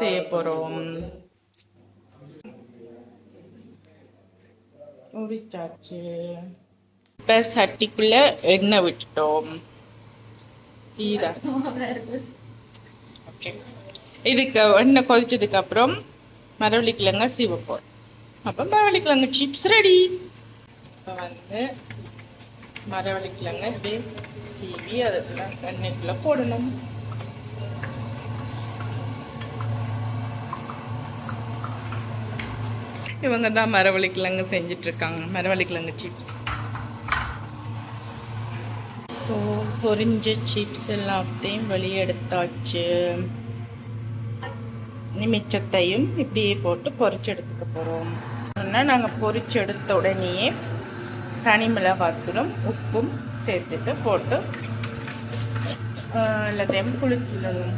செய்ய போகிறோம் உரிச்சாச்சு. இப்போ சட்டிக்குள்ளே எண்ணெய் விட்டுட்டோம்? ஈரா. ஓகே இதுக்கு எண்ணெய் கொதிச்சதுக்கு அப்புறம் மரவள்ளிக்கிழங்க சீவப்போம். அப்போ மரவள்ளிக்கிழங்கு சிப்ஸ் ரெடி இப்போ வந்து மரவள்ளிக்கிழங்க இப்படி சீவி அதுக்குள்ள எண்ணெய்க்குள்ளே போடணும். இவங்க தான் மரவள்ளிக்கிழங்கு செஞ்சுட்டு இருக்காங்க மரவள்ளிக்கிழங்கு சிப்ஸ் ஸோ பொரிஞ்ச சிப்ஸ் எல்லாத்தையும் வெளியெடுத்தாச்சு எடுத்தாச்சு. இப்படியே போட்டு பொறிச்சு எடுத்துக்க போகிறோம் ஆனால் நாங்கள் பொறிச்சு எடுத்த உடனேயே தனி மிளகாத்தூளும் உப்பும் சேர்த்துட்டு போட்டு எல்லாத்தையும் குளிச்சிடணும்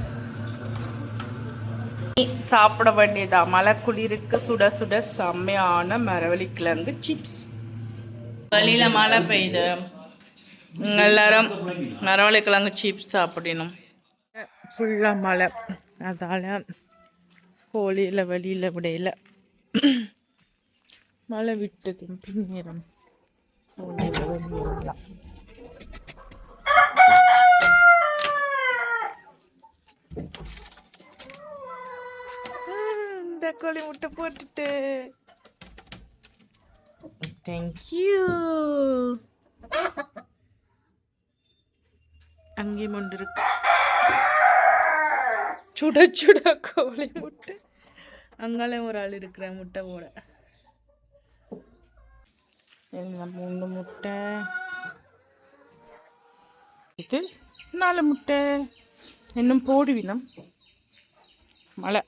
சாப்பிட வேண்டியதா? மழை குளிருக்கு சுட சுட செம்மையான மரவள்ளி கிழங்கு சிப்ஸ் வெளியில மழை பெய்யுது. எல்லாரும் மரவள்ளி கிழங்கு சிப்ஸ் சாப்பிடணும். ஃபுல்லாக மழை. அதால் கோழியில் வெளியில் விடையில மழை விட்டது. பின்னேறம் கோழியில் வெளியிடலாம் ம், கோழி முட்டை போட்டுட்டு. தேங்க்யூ அங்கேயும் ஒன்று இருக்கு. சுட சுட கோழி முட்டை. அங்காலே ஒரு ஆள் இருக்கிற முட்டை போட. எல்லாம் மூணு முட்டை. இது நாலு முட்டை. இன்னும் போடுவினம். மழை.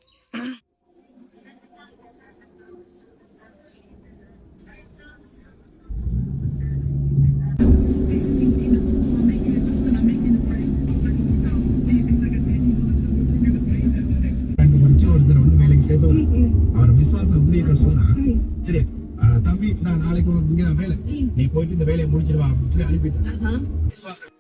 எப்படி இருக்குன்னு சொன்னா சரி தம்பி நான் நாளைக்கு உனக்கு இங்க வேலை. நீ போயிட்டு இந்த வேலையை முடிச்சிடுவா அப்படின்னு சொல்லி அனுப்பிட்டேன். விசுவாசம்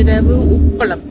இரவு உப்பளம்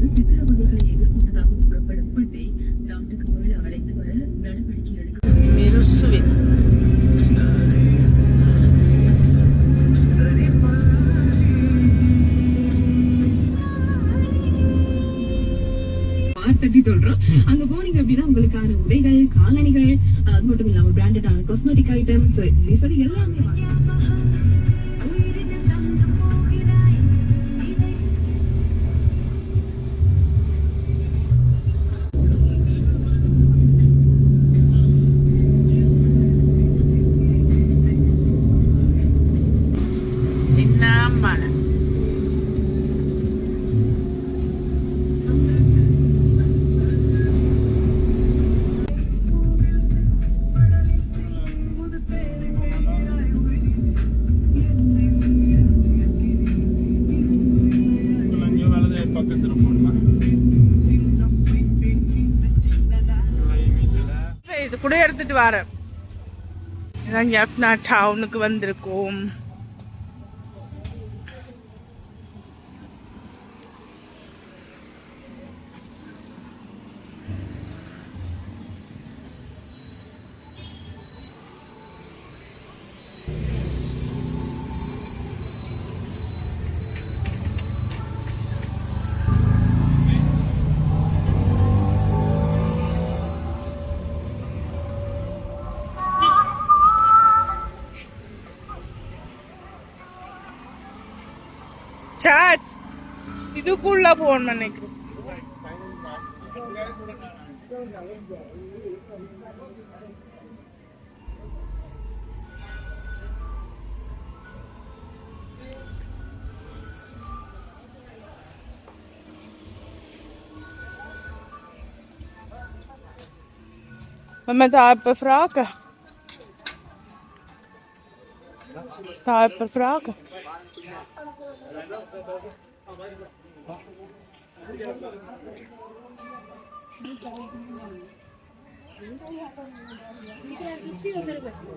அங்கு சித்திரவதைகளை எதிர்கொண்டதாக கூறப்படும் பெண்ணை நாட்டுக்கு மீள அழைத்து வர நடவடிக்கை எடுக்க சொல்றோம் அங்க போனீங்க அப்படின்னா உங்களுக்கான உடைகள் காலணிகள் அது மட்டும் இல்லாம பிராண்டடான காஸ்மெட்டிக் ஐட்டம்ஸ் நாங்கள் எஃப்னா டவுனுக்கு வந்திருக்கோம். இதுக்குள்ள போகணும்னு நினைக்கிறேன் Men ta upp fraka. किती वगैरे बसले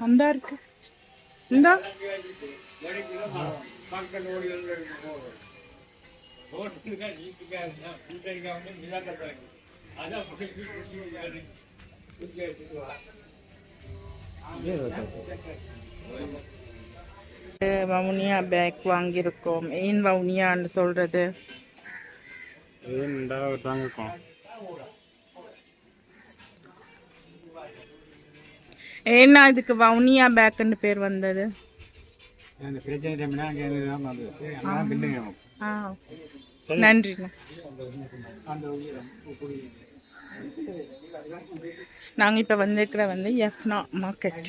அந்த இருக்கு. இந்தா. வவுனியா பேக் வாங்கியிருக்கோம். ஏன் வவுனியான்னு சொல்றது? ஏன்டா வாங்கிருக்கோம் ஏன்னா இதுக்கு வவுனியா பேக்குன்னு பேர் வந்தது. அந்த நாங்கள் இப்போ வந்திருக்கிற வந்து எஃப்னா மார்க்கெட்.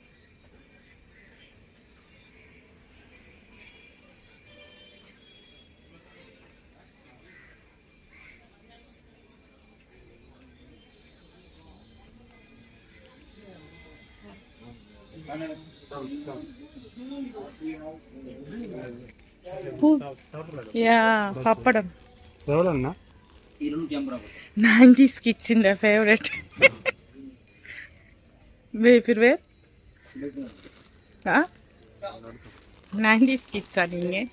பப்படம் எவ்வளோண்ணா நைன்டி ஸ்கிட்ஸின் ஃபேவரட் வே फिर வே ஆ நைன்டி ஸ்கிட்ஸா நீங்கள்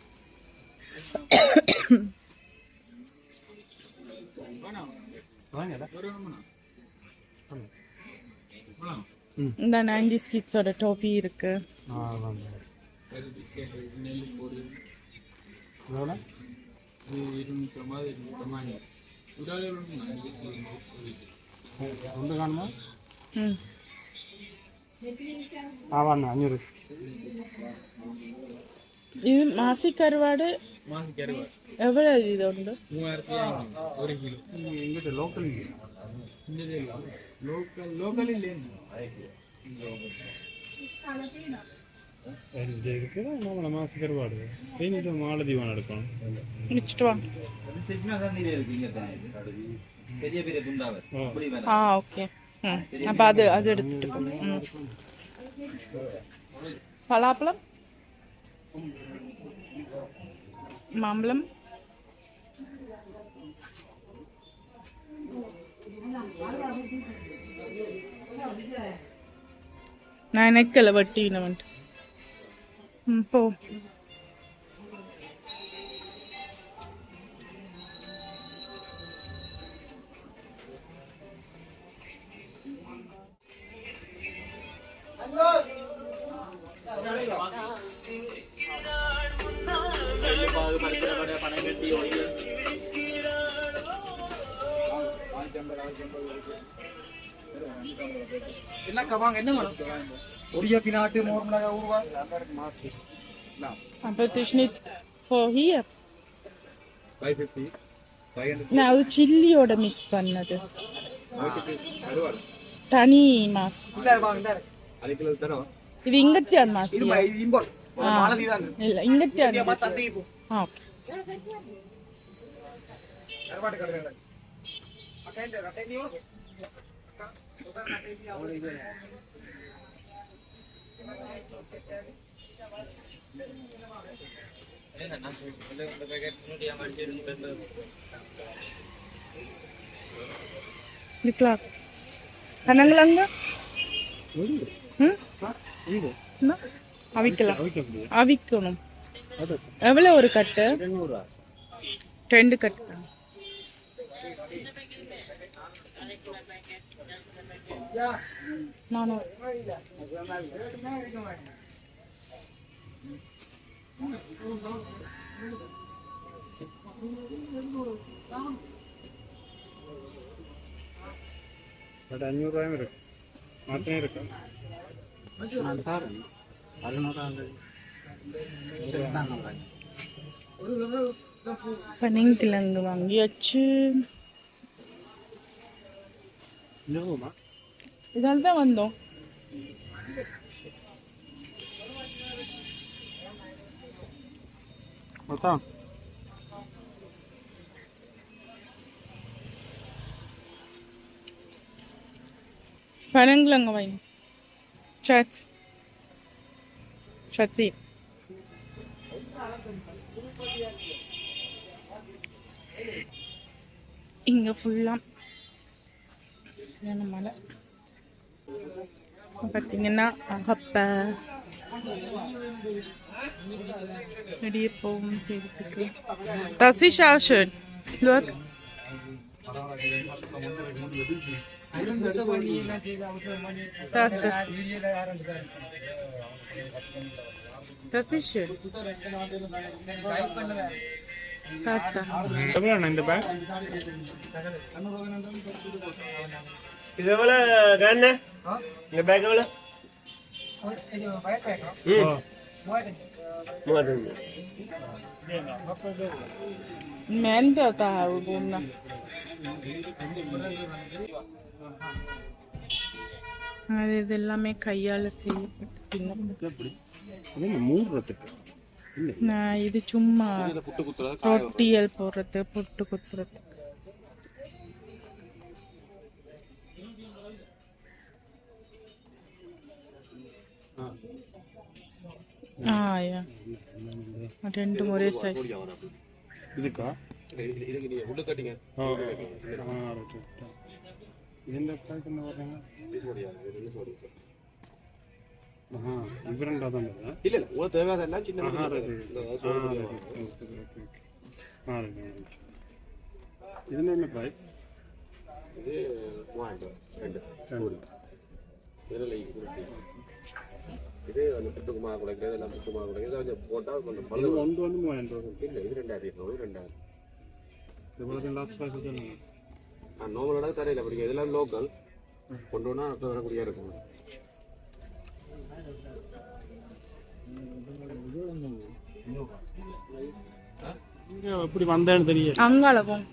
இந்த நைன்டி ஸ்கிட்ஸோட டோப்பி இருக்கு. இது மாசி கருவாடு எவ்வளோ இது உண்டு? எங்கிட்ட லோக்கல் லோக்கல் லோக்கல் இல்லை இருக்கு நம்மள மாசு கருவாடு பெயிண்ட் மாலதி வாங்க எடுக்கணும் முடிச்சுட்டு வாங்க பெரிய பெரிய வேற ஆ ஓகே ம் அப்போ அது அது எடுத்துட்டு ம் பலாப்பழம் மாம்பழம் நான் நினைக்கல வட்டி வந்துட்டு போ என்ன கவாங்க என்ன வேணும் ஒடிய பினாட்டு மோர் மிளகா. ஃபைவ் ஃபிஃப்டி ஃபைவ் ஹண்ட்ரட் நான் சில்லியோட மிக்ஸ் பண்ணது. தனி மாஸ். வாங்க இது இங்கத்தியான் மாஸ் இல்ல இங்கத்தியான் போ. ஆ கருவாட்டு கடை அவிக்கலாம். அவிக்கணும் எவ்வளோ ஒரு கட்டு? ரெண்டு கட்டு. நானூறு பட் அஞ்சூறு ரூபாயும் இருக்கு மாத்திரம் இருக்கு நான் சாரேன் அறுநூறு பனிங்கிழங்கு வாங்கியாச்சு இருபதுமா இதால் தான் வந்தோம் மொத்தம் பனங்கிழங்கு வாங்கி சச் சச்சி இங்க ஃபுல்லா மலை பார்த்தீங்கன்னா அகப்ப இடியப்பவும் செய்யறதுக்கு Das ist auch schön. Look. Das, das. Das ist schön. Das da. எவ்வளோ இந்த பேக் இது எவ்வளோ கண்ணு இந்த பேக் எவ்வளோ här och bomna. அது இது எல்லாமே கையால் செய்யப்பட்டு மூடுறதுக்கு? நான் இது சும்மா ரொட்டியல் போடுறது புட்டு குத்துறது. ஆ யா ரெண்டு ஒரே சைஸ் இதுக்கா? என்ன வர்றாங்க? தான் இல்ல இல்ல உங்களுக்கு சின்ன ஓகே ஓகே ஓகே ஆ ரைட் இதுல என்ன ப்ரைஸ் இது மூவாயிரம் ரெண்டு. கூடி இதில் குருட்டி இது அந்த புட்டுக்கு மாவு குலைக்கிறது எல்லாம் புட்டு மாவு குலைக்கிறது கொஞ்சம் போட்டால் கொஞ்சம் இது பழுது ஒன்று வந்து மூவாயிரம் ரூபா இல்லை இது ரெண்டாயிரத்தி எட்நூறு ரெண்டாயிரம். இவ்வளோ லாஸ்ட் ப்ரைஸ் நான் நோமலோட தரையில் பிடிக்கும். இதெல்லாம் லோக்கல் கொண்டு வந்தால் அடுத்த வரக்கூடிய இருக்கும். இங்கே எப்படி வந்தேன்னு தெரியல. அங்காளவும்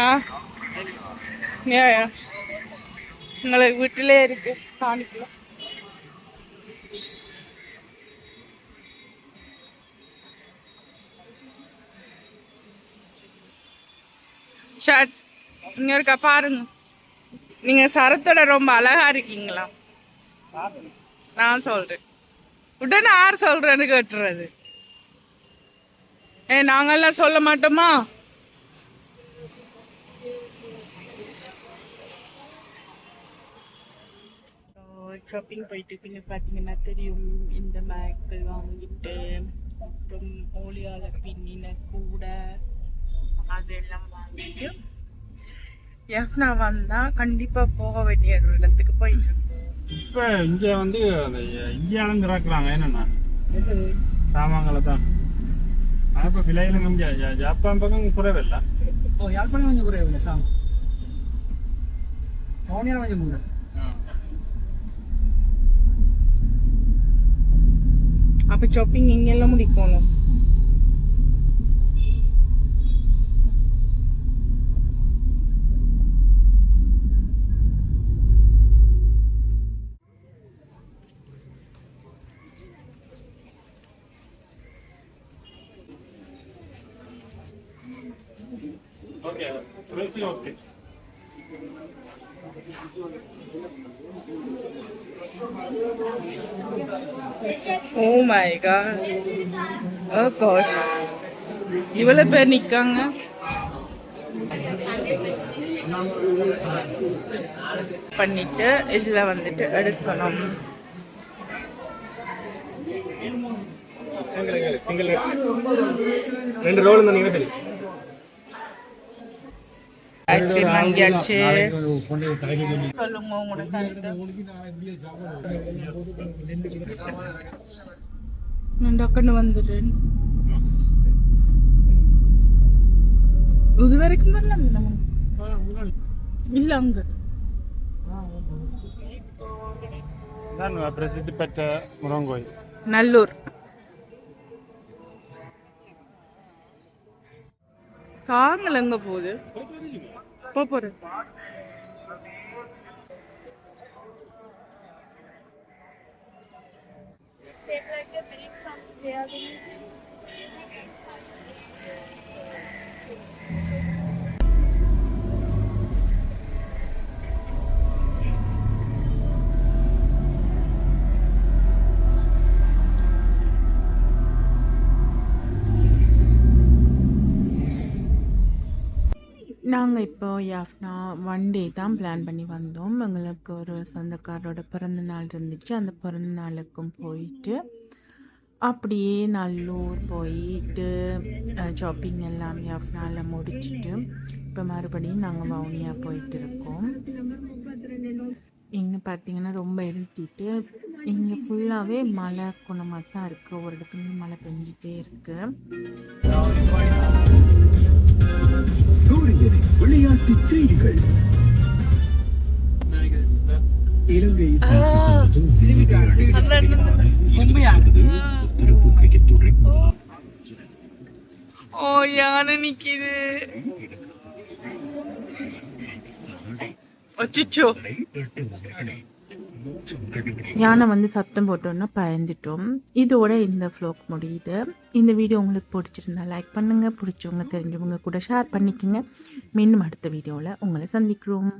ஆ யா வீட்டிலே இருக்கு காணிக்கலாம் ஷாஜ் இங்க இருக்கா பாருங்க நீங்க சரத்தோட ரொம்ப அழகா இருக்கீங்களா நான் சொல்றேன் உடனே யார் சொல்றேன்னு கேட்டுறது ஏ நாங்கெல்லாம் சொல்ல மாட்டோமா ஷாப்பிங் போயிட்டு பின்ன பார்த்தீங்கன்னா தெரியும் இந்த மேக்கள் வாங்கிட்டு அப்புறம் ஓலியால பின்னின கூட அதெல்லாம் வாங்கிட்டு எஃப்னா வந்தா கண்டிப்பா போக வேண்டிய ஒரு இடத்துக்கு போயிட்டு. இப்போ இங்கே வந்து அந்த இந்தியாவிலேருந்து இறக்குறாங்க என்னென்னா? சாமான்களை தான் ஆனால் இப்போ விலையிலும் கொஞ்சம் ஜ- ஜப்பான் பக்கம் குறைவில்லை. ஓ யாழ்ப்பாணம் கொஞ்சம் குறைவில்லை சாம்? மௌனியான கொஞ்சம் கூட அப்ப ஷாப்பிங் இங்க எல்லாம் முடிக்கணும் okay price okay oh god oh god இவ்வளவு பேர் நிக்காங்க. பண்ணிட்டு இதுல வந்துட்டு எடுக்கணும். ரெண்டு ரோல் இருந்தீங்கன்னா தெரியும் ஐஸ்கிரீம் வாங்கியாச்சு. சொல்லுங்க உங்களோட கருத்து நான் டக்குன்னு வந்துடுறேன். இது வரைக்கும் வரல இல்ல அங்க. பிரசித்தி பெற்ற முருகன் நல்லூர். காங்கல் எங்க போகுது? போ போறேன். நாங்கள் இப்போ யாஃப்னா ஒன் டே தான் பிளான் பண்ணி வந்தோம். எங்களுக்கு ஒரு சொந்தக்காரரோட பிறந்த நாள் இருந்துச்சு. அந்த பிறந்த நாளுக்கும் போயிட்டு அப்படியே நல்லூர் போயிட்டு ஷாப்பிங் எல்லாம் யாஃப்னாவில் முடிச்சிட்டு இப்போ மறுபடியும் நாங்கள் வவுனியா போயிட்டு இருக்கோம். இங்கே பார்த்தீங்கன்னா ரொம்ப இருட்டிட்டு இங்கே ஃபுல்லாகவே மழை குணமாக தான் இருக்குது ஒரு இடத்துல மழை பெஞ்சிட்டே இருக்குது சூரியனை விளையாட்டுச் செய்திகள். இலங்கை உத்தரப்பு கிரிக்கெட் தொடரின் ஓ யானை நிக்குது. அச்சோ யானை வந்து சத்தம் போட்டோன்னா பயந்துட்டோம். இதோட இந்த ஃப்ளோக் முடியுது. இந்த வீடியோ உங்களுக்கு பிடிச்சிருந்தா லைக் பண்ணுங்கள் பிடிச்சவங்க தெரிஞ்சவங்க கூட ஷேர் பண்ணிக்கோங்க. மீண்டும் அடுத்த வீடியோவில் உங்களை சந்திக்கிறோம்.